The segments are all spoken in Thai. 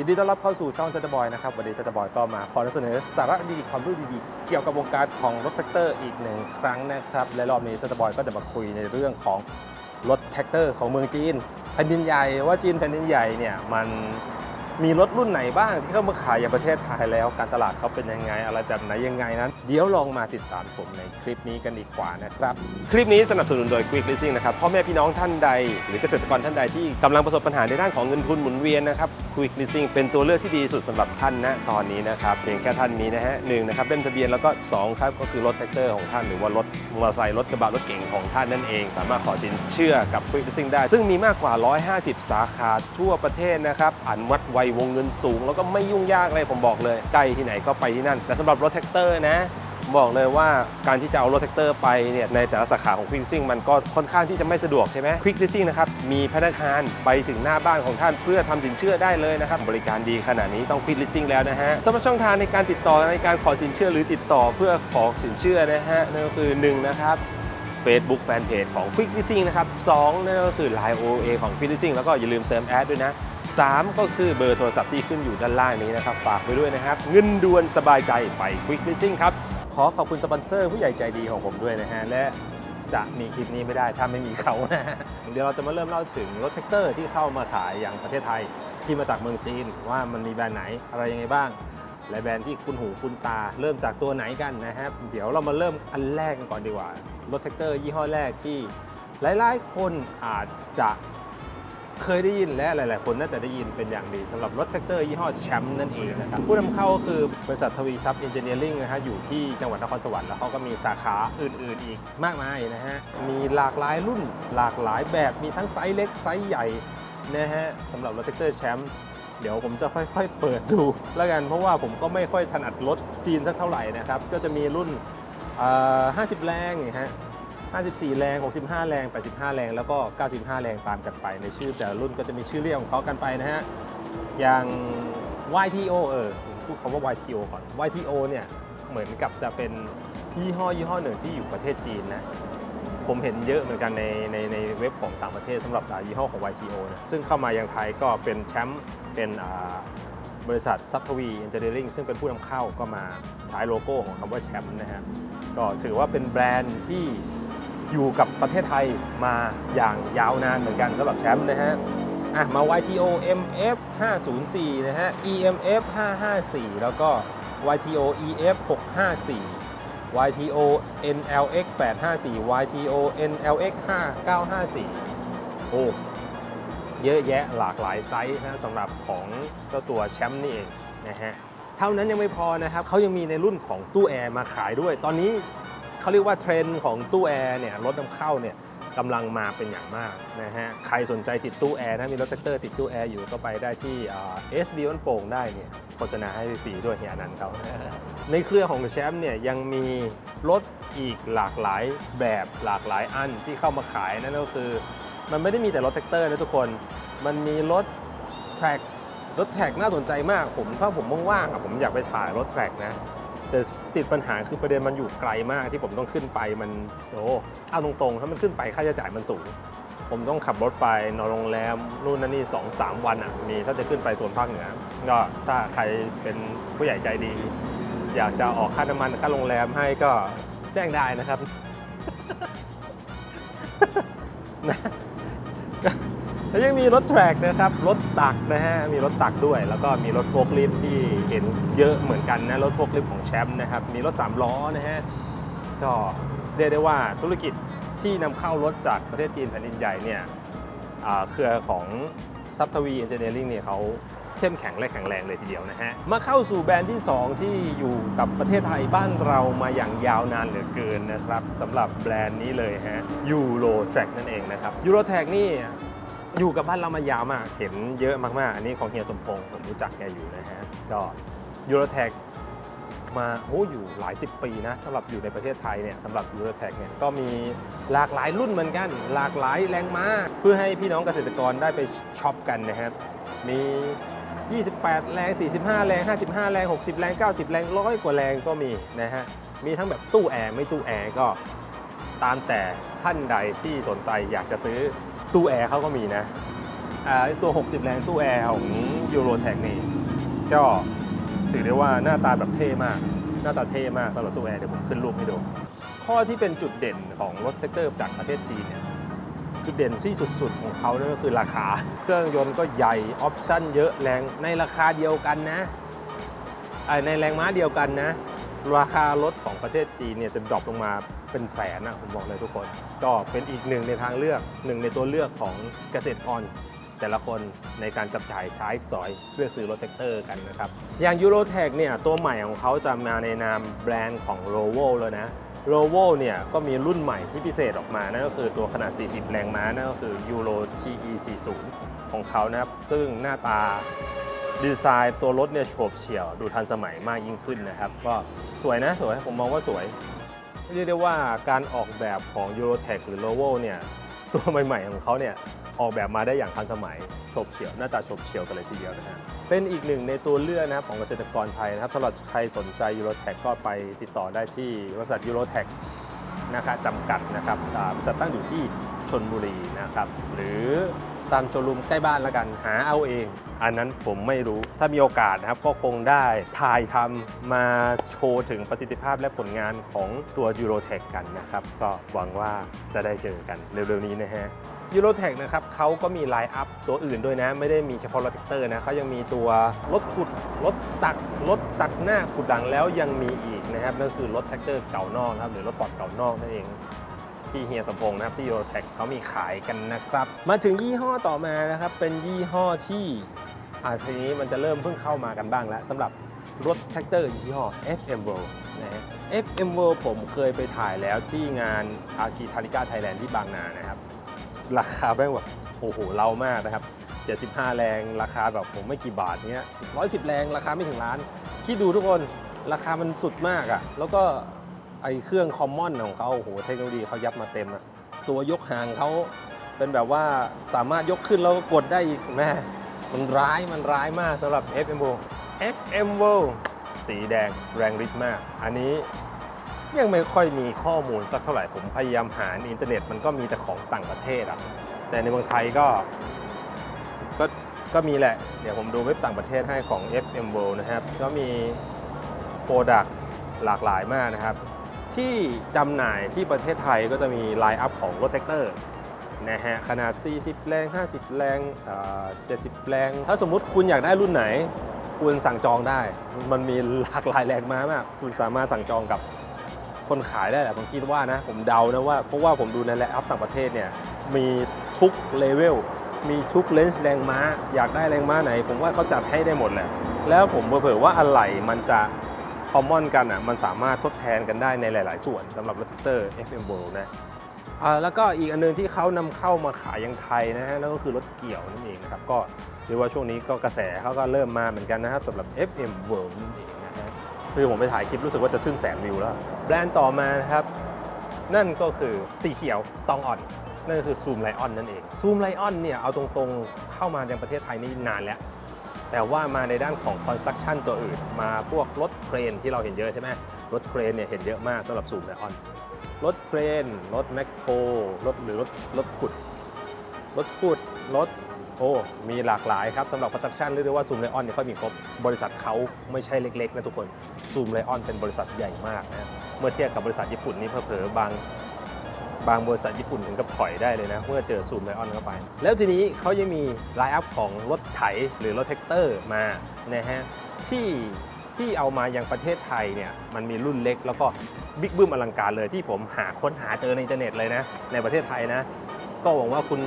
ยินดีต้อนรับเข้าสู่ช่องเตอร์บอยนะครับ วันนี้เตอร์บอยก็มาขอนำเสนอสาระดีๆความรู้ดีๆ เกี่ยวกับวงการของรถแท็กเตอร์อีกหนึ่งครั้งนะครับ และรอบนี้เตอร์บอยก็จะมาคุยในเรื่องของรถแท็กเตอร์ของเมืองจีนแผ่นดินใหญ่ว่าจีนแผ่นดินใหญ่เนี่ยมันมีรถรุ่นไหนบ้างที่เข้ามาขายในประเทศไทยแล้ว การตลาดเขาเป็นยังไงอะไรแบบไหนยังไงนั้น เดี๋ยวลองมาติดตามชมในคลิปนี้กันดีกว่านะครับ คลิปนี้สนับสนุนโดย Quick Leasing นะครับพ่อแม่พี่น้องท่านใด หรือเกษตรกรท่านใดที่กำลังประสบปัญหาในด้านของเงินทุนหมุนเวียนนะครับ Quick Leasing เป็นตัวเลือกที่ดีสุดสำหรับท่านณตอนนี้นะครับเพียงแค่ท่านมีนะฮะหนึ่งนะครับเล่มทะเบียนแล้วก็สองครับก็คือรถแท็กเตอร์ของท่านหรือว่ารถมอเตอร์ไซค์รถกระบะรถเก๋งของท่านนั่นเอง สามารถขอสินเชื่อกับ Quick Leasing ได้ ซึ่งมีมากกว่า 150 สาขาทั่วประเทศนะครับอนุมัติไววงเงินสูง แล้วก็ไม่ยุ่งยากเลยผมบอกเลยใกล้ที่ไหนก็ไปที่นั่นแต่สำหรับรถแท็กเตอร์นะ บอกเลยว่าการที่จะเอารถแท็กเตอร์ไปเนี่ยในแต่ละสาขาของ Quick Leasing มันก็ค่อนข้างที่จะไม่สะดวกใช่ไหม Quick Leasing นะครับมีพนักงานไปถึงหน้าบ้านของท่านเพื่อทำสินเชื่อได้เลยนะครับบริการดีขนาดนี้ต้อง Quick Leasing แล้วนะฮะสำหรับช่องทางในการติดต่อในการขอสินเชื่อหรือติดต่อเพื่อขอสินเชื่อนะฮะนั่นก็คือ1นะครับ Facebook Fanpage ของ Quick Leasing นะครับ2นั่นก็คือ Line OA ของ Quick Leasing แล้วก็อย่าลืมเติมแอดด้วยนะ 3 ก็คือเบอร์โทรศัพท์ที่ขึ้นอยู่ด้านล่างนี้นะครับ ฝากไว้ด้วยนะครับ เงินด่วนสบายใจไป Quick Leasing ครับ อขอบคุณสปอนเซอร์ผู้ใหญ่ใจดีของผมด้วยนะฮะ และจะมีคลิปนี้ไม่ได้ถ้าไม่มีเขานะเดี๋ยวเราจะมาเริ่มเล่าถึงรถแท็กเตอร์ที่เข้ามาขายอย่างประเทศไทยที่มาจากเมืองจีน ว่ามันมีแบรนด์ไหนอะไรยังไงบ้าง และแบรนด์ที่คุณหูคุณตา เริ่มจากตัวไหนกันนะครับเดี๋ยวเรามาเริ่มอันแรกกันก่อนดีกว่า รถแท็กเตอร์ยี่ห้อแรกที่หลายๆ คนอาจจะ เคยได้ยินและหลาย ๆ คนน่าจะได้ยินเป็นอย่างดีสำหรับรถแท็กเตอร์ยี่ห้อแชมป์นั่นเองนะครับผู้นำเข้าก็คือบริษัททวีทรัพย์เอนจิเนียริงนะฮะอยู่ที่จังหวัดนครสวรรค์แล้วเขาก็มีสาขาอื่น ๆ อีกมากมายนะฮะมีหลากหลายรุ่นหลากหลายแบบมีทั้งไซส์เล็กไซส์ใหญ่นะฮะสำหรับรถแท็กเตอร์แชมป์เดี๋ยวผมจะค่อย ๆ เปิดดูแล้วกันเพราะว่าผมก็ไม่ค่อยถนัดรถจีนสักเท่าไหร่นะครับก็จะมีรุ่น50 แรงนะฮะ 54 แรง 65 แรง 85 แรง แล้วก็ 95 แรงตามกันไป ในชื่อแต่รุ่นก็จะมีชื่อเรียกของเขากันไปนะฮะ อย่าง YTO เออผมพูดคำว่า YTO ก่อน YTO เนี่ย เหมือนกับจะเป็นยี่ห้อยี่ห้อหนึ่งที่อยู่ประเทศจีนนะ ผมเห็นเยอะเหมือนกันในในในเว็บของต่างประเทศสำหรับยี่ห้อของ YTO นะซึ่งเข้ามายังไทยก็เป็นแชมป์เป็นบริษัทซับทวีเอนจิเนียริงซึ่งเป็นผู้นำเข้าก็มาใช้โลโก้ของคำว่าแชมป์นะฮะก็ถือว่าเป็นแบรนด์ที่ อยู่กับประเทศไทยมาอย่างยาวนานเหมือนกันสำหรับแชมป์นะฮะอะมา YTO MF 504นะฮะ EMF 554 แล้วก็ YTO EF 654 YTO NLX 854 YTO NLX 5954 โอ้เยอะแยะหลากหลายไซส์นะสำหรับของเจ้าตัวแชมป์นี่เองนะฮะเท่านั้นยังไม่พอนะครับเขายังมีในรุ่นของตู้แอร์มาขายด้วย ตอนนี้ เขาเรียกว่าเทรนด์ของตู้แอร์เนี่ยรถนำเข้าเนี่ยกำลังมาเป็นอย่างมากนะฮะใครสนใจติดตู้แอร์นะมีรถแท็กเตอร์ติดตู้แอร์อยู่ก็ไปได้ที่เอสบีวันโป่งได้เนี่ยโฆษณาให้ฟรีด้วยเฮียนันเขาในเครือของแชมป์เนี่ยยังมีรถอีกหลากหลายแบบหลากหลายอันที่เข้ามาขายนั่นก็คือ มันไม่ได้มีแต่รถแท็กเตอร์นะทุกคน มันมีรถแทร็กรถแทร็กน่าสนใจมากผมถ้าผมว่างๆอะผมอยากไปถ่ายรถแทร็กนะ แต่ติดปัญหาคือประเด็นมันอยู่ไกลมากที่ผมต้องขึ้นไปมันโอ้เอาตรงๆ ถ้ามันขึ้นไปค่าใช้จ่ายมันสูง ผมต้องขับรถไปนอนโรงแรมนู่นนั่นนี่สองสามวันอะมีถ้าจะขึ้นไปโซนภาคเหนือก็ถ้าใครเป็นผู้ใหญ่ใจดี อยากจะออกค่าน้ำมันค่าโรงแรมให้ก็แจ้งได้นะครับ แล้วยังมีรถแทร็กนะครับ รถตักนะฮะ มีรถตักด้วย แล้วก็มีรถโฟล์คลิฟที่เห็นเยอะเหมือนกันนะ รถโฟล์คลิฟของแชมป์นะครับ มีรถ 3 ล้อนะฮะ ก็เรียกได้ว่าธุรกิจที่นำเข้ารถจากประเทศจีนแผ่นดินใหญ่เนี่ยเครือของซับทวีเอนจิเนียริงเนี่ยเขาเข้มแข็งและแข็งแรงเลยทีเดียวนะฮะ มาเข้าสู่แบรนด์ที่ 2 ที่อยู่กับประเทศไทยบ้านเรามาอย่างยาวนานเหลือเกินนะครับสำหรับแบรนด์นี้เลยฮะยูโรแทร็กนั่นเองนะครับยูโรแทร็กนี่ อยู่กับบ้านเรามายาวมาก เห็นเยอะมากๆ อันนี้ของเฮียสมพงศ์ผมรู้จักแกอยู่นะฮะ ก็ยูโรแท็กมาโอ้อยู่หลายสิบปีนะสำหรับอยู่ในประเทศไทยเนี่ยสำหรับยูโรแท็กเนี่ยก็มีหลากหลายรุ่นเหมือนกัน หลากหลายแรงม้าเพื่อให้พี่น้องเกษตรกรได้ไปช็อปกันนะครับ มี 28 แรง 45 แรง 55 แรง 60 แรง 90 แรงร้อยกว่าแรงก็มีนะฮะ มีทั้งแบบตู้แอร์ไม่ตู้แอร์ก็ตามแต่ท่านใดที่สนใจอยากจะซื้อ ตู้แอร์เขาก็มีนะอ่าตัว 60 แรงตู้แอร์ของยูโรแท็กนี่ก็ถือได้ว่าหน้าตาแบบเท่มาก หน้าตาเท่มากสำหรับตัวแอร์เดี๋ยวผมขึ้นรูปให้ดู ข้อที่เป็นจุดเด่นของรถแท็กเตอร์จากประเทศจีนเนี่ยจุดเด่นที่สุดๆของเขาเนี่ยก็คือราคา เครื่องยนต์ก็ใหญ่ออปชั่นเยอะแรงในราคาเดียวกันนะในแรงม้าเดียวกันนะ ราคารถของประเทศจีนเนี่ยจะดรอปลงมาเป็นแสนนะผมบอกเลยทุกคน ก็เป็นอีกหนึ่งในทางเลือกหนึ่งในตัวเลือกของเกษตรกรแต่ละคนในการจับจ่ายใช้สอยเลือกซื้อรถแท็กเตอร์กันนะครับ อย่าง Eurotech เนี่ยตัวใหม่ของเขาจะมาในนามแบรนด์ของ r o v o เลยนะ r o v o เนี่ยก็มีรุ่นใหม่ที่พิเศษออกมา นั่นก็คือตัวขนาด 40 แรงม้า นั่นก็คือ Euro TE 40 ของเขานะครับ ซึ่งหน้าตา ดีไซน์ตัวรถเนี่ยโฉบเฉี่ยวดูทันสมัยมากยิ่งขึ้นนะครับ ก็สวยนะสวยผมมองว่าสวย เรียกได้ว่าการออกแบบของ Eurotech หรือ r o v o เนี่ยตัวใหม่ๆของเขาเนี่ยออกแบบมาได้อย่างทันสมัยโฉบเฉี่ยวหน้าตาโฉบเฉี่ยวกันเลยทีเดียวนะฮะเป็นอีกหนึ่งในตัวเลือกนะครับของเกษตรกรไทยนะครับสำหรับใครสนใจ Eurotech ก็ไปติดต่อได้ที่บริษัท Eurotech นะครับจำกัดนะครับบริษัทตั้งอยู่ที่ชนบุรีนะครับ หรือ ตามโชว์รูมใกล้บ้านแล้วกัน หาเอาเอง อันนั้นผมไม่รู้ ถ้ามีโอกาสนะครับก็คงได้ถ่ายทำมาโชว์ถึงประสิทธิภาพและผลงานของตัว Eurotech กันนะครับ ก็หวังว่าจะได้เจอกันเร็วๆนี้นะฮะยูโรแท็นะครับเขาก็มีไลน์อัพตัวอื่นด้วยนะ ไม่ได้มีเฉพาะรถแท็กเตอร์นะเขายังมีตัวรถขุด รถตัก รถตักหน้าขุดหลังแล้วยังมีอีกนะครับนั่นคือรถแท็กเตอร์เก่านอกนะครับหรือรถฟอร์ดเก่านอกนั่นเอง ที่เฮียสมพงษ์นะครับที่โรแท็กเขามีขายกันนะครับ มาถึงยี่ห้อต่อมานะครับ เป็นยี่ห้อที่อาทีนี้มันจะเริ่มเพิ่งเข้ามากันบ้างแล้วสำหรับรถแท็กเตอร์ยี่ห้อ FM World นะฮะ FM World ผมเคยไปถ่ายแล้วที่งานอากีทาริก้าไทยแลนด์ที่บางนานะครับ ราคาแม่งแบบโอ้โหเล่ามากนะครับ 75 แรงราคาแบบผมไม่กี่บาทเนี้ย110 แรงราคาไม่ถึงล้าน คิดดูทุกคนราคามันสุดมากอะ่ะ แล้วก็ ไอเครื่องคอมมอนของเขาโอ้โหเทคโนโลยีเขายับมาเต็มอะตัวยกหางเขาเป็นแบบว่าสามารถยกขึ้นแล้วก็กดได้อีกแม่มันร้ายมันร้ายมากสำหรับ FM World FM World สีแดงแรงฤทธิ์มาก อันนี้ยังไม่ค่อยมีข้อมูลสักเท่าไหร่ผมพยายามหาในอินเทอร์เน็ตมันก็มีแต่ของต่างประเทศอะแต่ในเมืองไทยก็ก็ก็มีแหละ เดี๋ยวผมดูเว็บต่างประเทศให้ของ FM World นะครับ ก็มีโปรดักต์ หลากหลายมากนะครับ ที่จำหน่ายที่ประเทศไทยก็จะมีไลน์อัพของรถแท็กเตอร์นะฮะขนาด 40 แรง 50 แรง70 แรง ถ้าสมมุติคุณอยากได้รุ่นไหน คุณสั่งจองได้ มันมีหลากหลายแรงม้ามาก คุณสามารถสั่งจองกับคนขายได้แหละผมคิดว่านะ ผมเดานะว่า เพราะว่าผมดูในไลน์อัพต่างประเทศเนี่ย มีทุกเลเวล มีทุกเลนส์แรงม้า อยากได้แรงม้าไหน ผมว่าเขาจัดให้ได้หมดแหละ แล้วผมเผื่อๆว่าอะไหล่มันจะ คอมมอนกันอะมันสามารถทดแทนกันได้ในหลาย ๆ ส่วนสำหรับรถแท็กเตอร์ FM b o นะอ่าแล้วก็อีกอันหนึงที่เขานำเข้ามาขายยังไทยนะฮะนั่นก็คือรถเกี่ยวนั่นเองนะครับก็เรียกว่าช่วงนี้ก็กระแสเขาก็เริ่มมาเหมือนกันนะครับสำหรับ FM World นั่นเองนะฮะคือผมไปถ่ายคลิปรู้สึกว่าจะซึ่งแสนวิวแล้ว แบรนด์ต่อมานะครับ นั่นก็คือสีเขียวตองอ่อนนั่นก็คือซูมไลออนนั่นเองซูมไลออนเนี่ยเอาตรงๆเข้ามาในประเทศไทยนี่นานแล้ว แต่ว่ามาในด้านของคอนสตรั c ชั่นตัวอื่น มาพวกรถเครนที่เราเห็นเยอะใช่ไหมรถเครนเนี่ยเห็นเยอะมากสำหรับซูมไลออน รถเครน รถแมคโครรถหรือรถรถขุด รถขุด รถโอ้มีหลากหลายครับสำหรับ production เรียกได้ว่าซูมไลออนเนี่ยเขามีครบบริษัทเขาไม่ใช่เล็กๆนะทุกคนซูมไลออนเป็นบริษัทใหญ่มากนะเมื่อเทียบกับบริษัทญี่ปุ่นนี่เผลอๆบาง บางบริษัทญี่ปุ่นถึงกับถอยได้เลยนะ เมื่อเจอซูมไลออนเข้าไป แล้วทีนี้เขายังมีไลน์อัพของรถไถหรือรถแท็กเตอร์มานะฮะที่ที่เอามายังประเทศไทยเนี่ยมันมีรุ่นเล็กแล้วก็บิ๊กบึ้มอลังการเลยที่ผมหาค้นหาเจอในอินเทอร์เน็ตเลยนะ ในประเทศไทยนะ ก็หวังว่าคุณ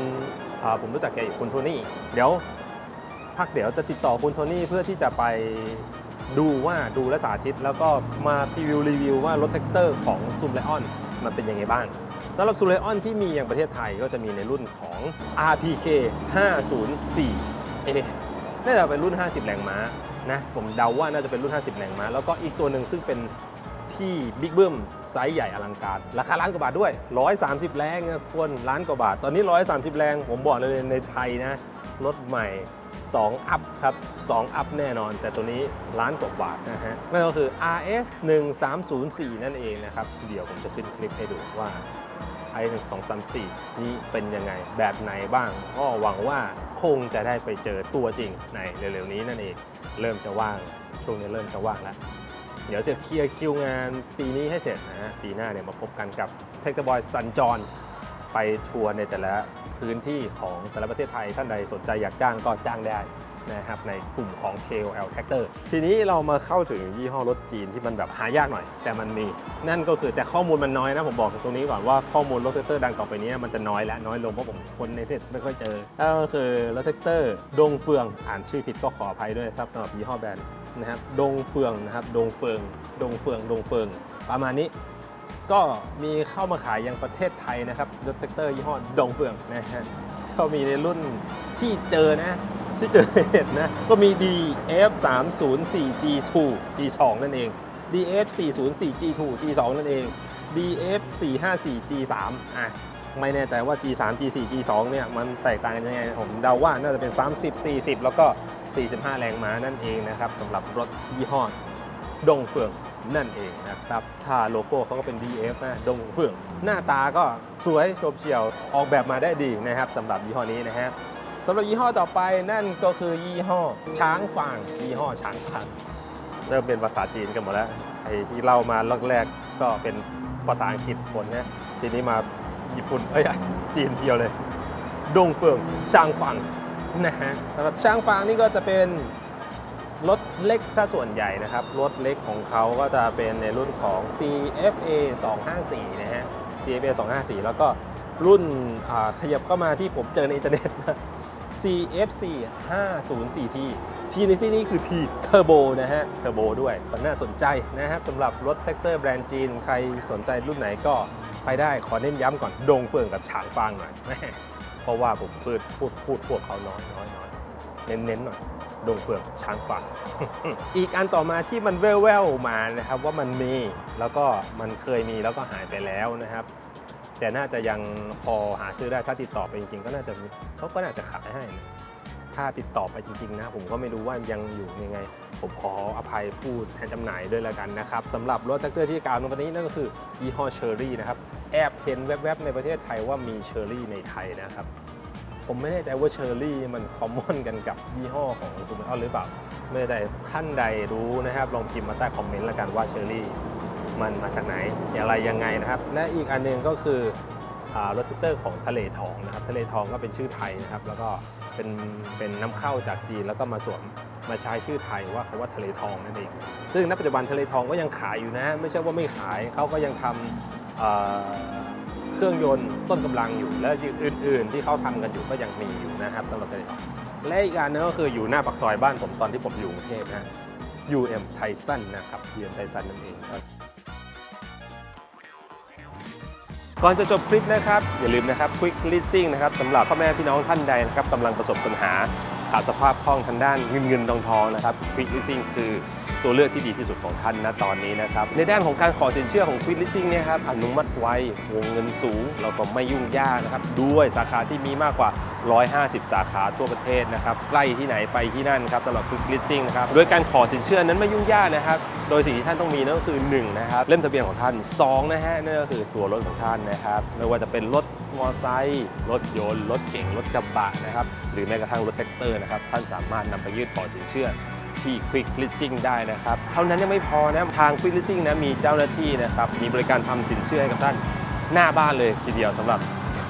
ผมรู้จักแกอยู่คุณโทนี่ เดี๋ยวพักเดี๋ยวจะติดต่อคุณโทนี่เพื่อที่จะไปดูว่าดูและสาธิต แล้วก็มารีวิวรีวิวว่ารถแท็กเตอร์ของซูมไลออนมันเป็นยังไงบ้างำหรับซูมไลออนที่มีอย่างประเทศไทยก็จะมีในรุ่นของ RPK 504 A น่าจะเป็นรุ่น 50 แรงม้านะผมเดาว่าน่าจะเป็นรุ่น 50 แรงม้า แล้วก็อีกตัวหนึ่งซึ่งเป็นที่บิ๊กเบิ้มไซส์ใหญ่อลังการ ราคาล้านกว่าบาทด้วย 130 แรงนะคนล้านกว่าบาท ตอนนี้ 130 แรง ผมบอกเลยในไทยนะรถใหม่ 2 อัพครับ 2 อัพแน่นอน แต่ตัวนี้ล้านกว่าบาทนะฮะ นั่นก็คือ RS 1304นั่นเองนะครับ เดี๋ยวผมจะขึ้นคลิปให้ดูว่า i 1 2 3 4 นี้เป็นยังไง แบบไหนบ้าง ก็หวังว่าคงจะได้ไปเจอตัวจริงในเร็วๆนี้นั่นเอง เริ่มจะว่าง ช่วงนี้เริ่มจะว่างแล้ว เดี๋ยวจะเคลียร์คิวงานปีนี้ให้เสร็จนะฮะ ปีหน้าเนี่ยมาพบกันกับเทค t บอยสัญจร ไปทัวร์ในแต่ละพื้นที่ของแต่ละประเทศไทย ท่านใดสนใจอยากจ้างก็จ้างได้ นะครับในกลุ่มของ KOL Tractor ทีนี้เรามาเข้าถึงยี่ห้อรถจีนที่มันแบบหายากหน่อย แต่มันมีนั่นก็คือแต่ข้อมูลมันน้อยนะผมบอกตรงนี้ก่อนว่าข้อมูลรถแท็กเตอร์ดังต่อไปนี้มันจะน้อยและน้อยลงเพราะผมคนในเทศไม่ค่อยเจอนั่นก็คือรถแท็กเตอร์ดงเฟืองอ่านชื่อผิดก็ขออภัยด้วยครับสำหรับยี่ห้อแบรนด์นะครับดงเฟืองนะครับดงเฟืองดงเฟืองดงเฟือง ประมาณนี้ก็มีเข้ามาขายยังประเทศไทยนะครับรถแท็กเตอร์ยี่ห้อดงเฟืองนะฮะก็มีในรุ่นที่เจอนะ ที่เจอเน็ตนะ ก็มี DF 3 0 4 G2 G2 นั่นเอง DF 4 0 4 G2 G2 นั่นเอง DF 4 5 4 G3 อะไม่แน่ใจว่า G3 G4 G2 เนี่ยมันแตกต่างกันยังไง ผมเดาว่าน่าจะเป็น 30 40 แล้วก็ 45 แรงม้านั่นเองนะครับสำหรับรถยี่ห้อดงเฟืองนั่นเองนะครับถ้าโลโก้เขาก็เป็น DF นะดงเฟือง หน้าตาก็สวยโฉบเฉี่ยวออกแบบมาได้ดีนะครับสำหรับยี่ห้อนี้นะฮะ สำหรับยี่ห้อต่อไปนั่นก็คือยี่ห้อช้างฟางยี่ห้อช้างฟางเริ่มเป็นภาษาจีนกันหมดแล้วไอ้ที่เล่ามาแรกๆก็เป็นภาษาอังกฤษหมดนะทีนี้มาญี่ปุ่นเอ้ยจีนเพียวเลยดงเฟืองช้างฟางนะฮะสำหรับช้างฟางนี่ก็จะเป็นรถเล็กซะส่วนใหญ่นะครับ รถเล็กของเขาก็จะเป็นในรุ่นของ CFA 254 นะฮะ CFA 254 แล้วก็รุ่นขยับเข้ามาที่ผมเจอในอินเทอร์เน็ตนะ CFC 504T ทีในที่นี้คือ T Turbo นะฮะเทอร์โบด้วย น่าสนใจนะครับสำหรับรถแท็กเตอร์แบรนด์จีน ใครสนใจรุ่นไหนก็ไปได้ขอเน้นย้ำก่อน ดงเฟืองกับฉางฟางหน่อย เพราะว่าผมพูดพูดพูดพวกเขาน้อยน้อยน้อยเน้นๆหน่อยดงเฟืองช้างฟังอีกอันต่อมาที่มันแว่วๆมานะครับว่ามันมีแล้วก็มันเคยมีแล้วก็หายไปแล้วนะครับ แต่น่าจะยังพอหาซื้อได้ถ้าติดต่อไปจริงๆ ก็น่าจะเขาก็น่าจะขายให้นะถ้าติดต่อไปจริง ๆ นะ ผมก็ไม่รู้ว่ายังอยู่ยังไง ผมขออภัยพูดแทนจำหน่ายด้วยแล้วกันนะครับสำหรับรถแท็กเตอร์ที่กล่าวมาวันนี้นั่นก็คือยี่ห้อเชอรี่นะครับแอบเห็นแวบๆในประเทศไทยว่ามีเชอรี่ในไทยนะครับผมไม่แน่ใจว่าเชอร์รี่มันคอมมอนกันกับยี่ห้อของคุณเอ้อหรือเปล่าไม่แน่ใจท่านใดรู้นะครับ ลองพิมพ์มาใต้คอมเมนต์แล้วกันว่าเชอร์รี่ มันมาจากไหนอย่างไรยังไงนะครับ และอีกอันหนึงก็คือรถท็กเตอร์ของทะเลทองนะครับทะเลทองก็เป็นชื่อไทยนะครับ แล้วก็เป็นเป็นน้ำเข้าจากจีนแล้วก็มาสวมมาใช้ชื่อไทยว่าคาว่าทะเลทองนั่นเอง ซึ่งณปัจจุบันทะเลทองก็ยังขายอยู่นะ ไม่ใช่ว่าไม่ขายเขาก็ยังทำเอ่อเครื่องยนต์ต้นกำลังอยู่ และอื่น ๆ ที่เขาทำกันอยู่ก็ยังมีอยู่นะครับสำหรับทะเลทองและอีกอันนึงก็คืออยู่หน้าปากซอยบ้านผมตอนที่ผมอยู่กรุงเทพนะ UM Tyson นะครับ UM Tyson นั่นเองครับ ก่อนจะจบคลิปนะครับ อย่าลืมนะครับ Quick Leasing นะครับสำหรับพ่อแม่พี่น้องท่านใดนะครับกำลังประสบปัญหาขาดสภาพคล่องทางด้านเงินเงินทองทองนะครับ Quick Leasing คือ ตัวเลือกที่ดีที่สุดของท่านนะตอนนี้นะครับ ในด้านของการขอสินเชื่อของ Quick Leasing เนี่ยครับอนุมัติไววงเงินสูงแล้วก็ไม่ยุ่งยากนะครับด้วยสาขาที่มีมากกว่า 150 สาขาทั่วประเทศนะครับใกล้ที่ไหนไปที่นั่นครับสำหรับ Quick Leasing นะครับโดยการขอสินเชื่อนั้นไม่ยุ่งยากนะครับโดยสิ่งที่ท่านต้องมีนั่นก็คือ1นะครับเล่มทะเบียนของท่าน2นะฮะนั่นก็คือตัวรถของท่านนะครับไม่ว่าจะเป็นรถมอเตอร์ไซค์รถยนต์รถเก๋งรถกระบะนะครับหรือแม้กระทั่งรถแท็กเตอร์นะครับท่านสามารถนำไปยื่นขอสินเชื่อ ที่ Quick Leasing ได้นะครับ เท่านั้นยังไม่พอนะทาง Quick Leasing นะมีเจ้าหน้าที่นะครับมีบริการทำสินเชื่อให้กับท่านหน้าบ้านเลยทีเดียวสำหรับ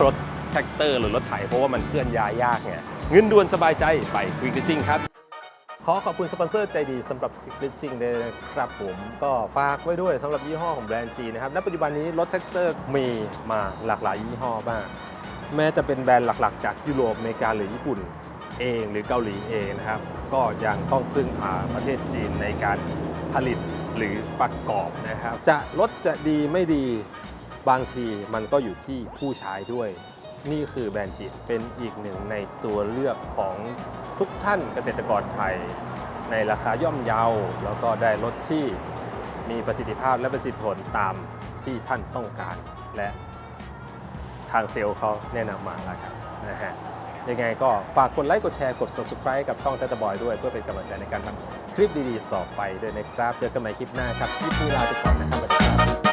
รถแท็กเตอร์หรือรถไถเพราะว่ามันเคลื่อนย้ายยากไงเงินด่วนสบายใจไป Quick Leasing ครับขอขอบคุณสปอนเซอร์ใจดีสำหรับ Quick Leasing เลยนะครับผมก็ฝากไว้ด้วยสำหรับยี่ห้อของแบรนด์จีนะครับ ณ ปัจจุบันนี้รถแท็กเตอร์มีมาหลากหลายยี่ห้อมาก แม้จะเป็นแบรนด์หลักๆ จากยุโรปอเมริกาหรือญี่ปุ่น เองหรือเกาหลีเองนะครับ ก็ยังต้องพึ่งพาประเทศจีนในการผลิตหรือประกอบนะครับ จะรถจะดีไม่ดีบางทีมันก็อยู่ที่ผู้ใช้ด้วย นี่คือแบรนด์จีนเป็นอีกหนึ่งในตัวเลือกของทุกท่านเกษตรกรไทย ในราคาย่อมเยาแล้วก็ได้รถที่มีประสิทธิภาพและประสิทธิผลตามที่ท่านต้องการและทางเซลล์เขาแนะนำมาแล้วครับนะฮะ ยังไงก็ฝากกดไลค์กดแชร์กด subscribe กับช่อง t ท t บอยด้วย เพื่อเป็นกำลังใจในการทำคลิปดีๆ ต่อไปด้วยนะครับเจอกันใหม่คลิปหน้าครับที่พูลาไปกคนนะครับสวัสดีครับ